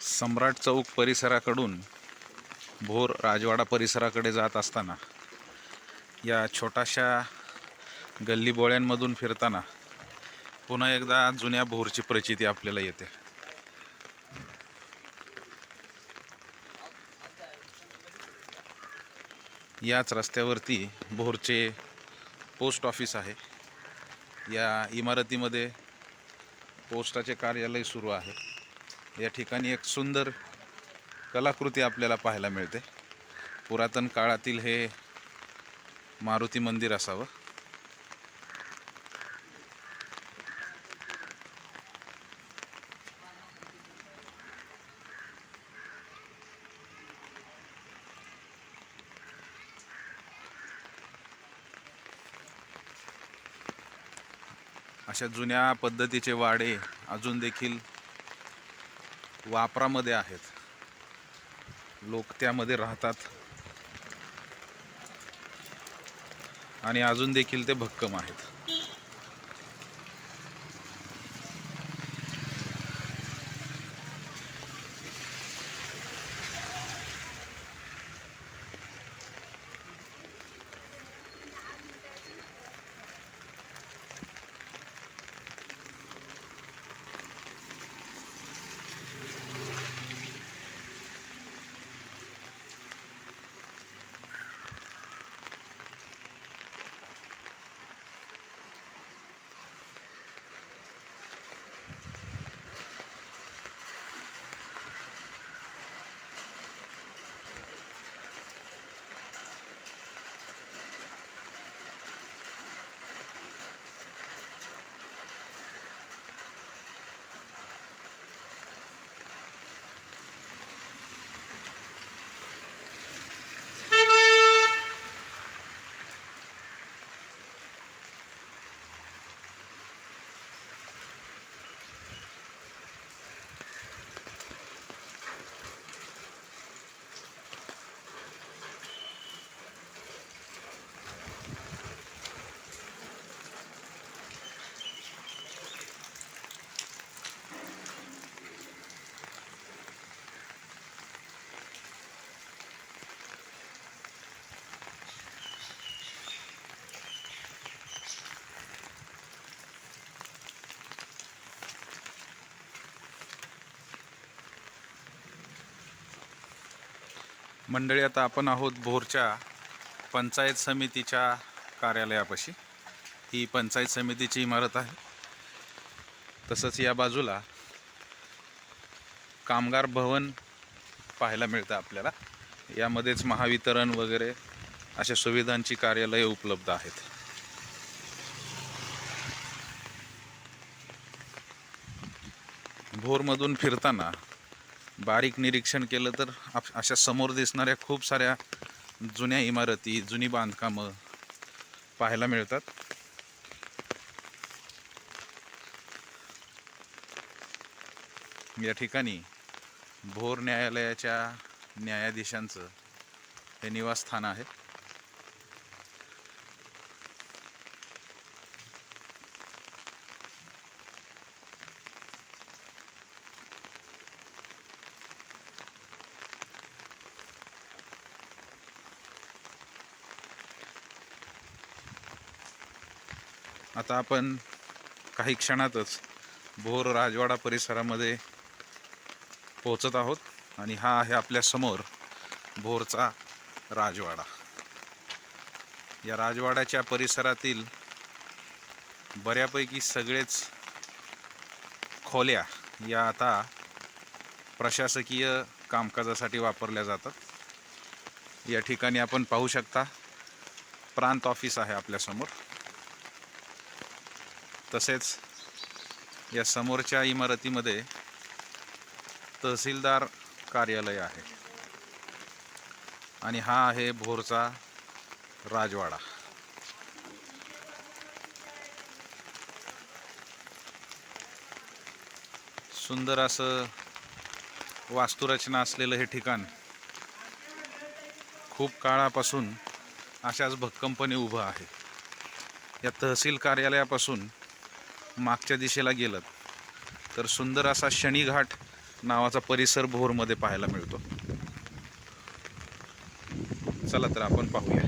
सम्राट चौक परिसराकडून भोर राजवाडा परिसराकडे जात असताना या छोट्याशा गल्लीबोळ्यांमधून फिरताना पुन्हा एकदा जुन्या भोरची प्रचिती आपल्याला येते. याच रस्त्यावरती भोरचे पोस्ट ऑफिस आहे. या इमारतीमध्ये पोस्टाचे कार्यालय सुरू आहे. या ठिकाणी एक सुंदर कलाकृती आपल्याला पाहायला मिळते. पुरातन काळातील हे मारुती मंदिर असावं. अशा जुन्या पद्धतीचे वाडे अजून देखील वापरामध्ये आहेत. लोक त्यामध्ये राहतात. आणि अजून देखील ते भक्कम आहेत. मंडळी आता आपण आहोत भोरच्या पंचायत समितीच्या कार्यालयापाशी. ही पंचायत समितीची इमारत आहे. तसंच या बाजूला कामगार भवन पाहायला मिळतं आपल्याला. यामध्येच महावितरण वगैरे अशा सुविधांची कार्यालये उपलब्ध आहेत. भोरमधून फिरताना बारीक निरीक्षण केलं तर अशा समोर दिसणाऱ्या खूप साऱ्या जुन्या इमारती जुनी बांधकामं पाहायला मिळतात. या ठिकाणी भोर न्यायालयाच्या न्यायाधीशांचं हे निवासस्थान आहे. आता आपण काही क्षणातच भोर राजवाडा परिसरामध्ये पोहोचत आहोत आणि हा आहे आपल्यासमोर भोरचा राजवाडा. या राजवाड्याच्या परिसरातील बऱ्यापैकी सगळेच खोल्या या आता प्रशासकीय कामकाजासाठी वापरल्या जातात. या ठिकाणी आपण पाहू शकता प्रांत ऑफिस आहे आपल्यासमोर तसेच या समोरच्या इमारतीमध्ये तहसीलदार कार्यालय आहे. आणि हा आहे भोरचा राजवाडा. सुंदर असं वास्तुरचना असलेलं हे ठिकाण खूप काळापासून अशाच भक्कमपणे उभं आहे. या तहसील कार्यालयापासून मागच्या दिशेला गेलं तर सुंदर असा शनीघाट नावाचा परिसर भोरमध्ये पाहायला मिळतो. चला तर आपण पाहूया.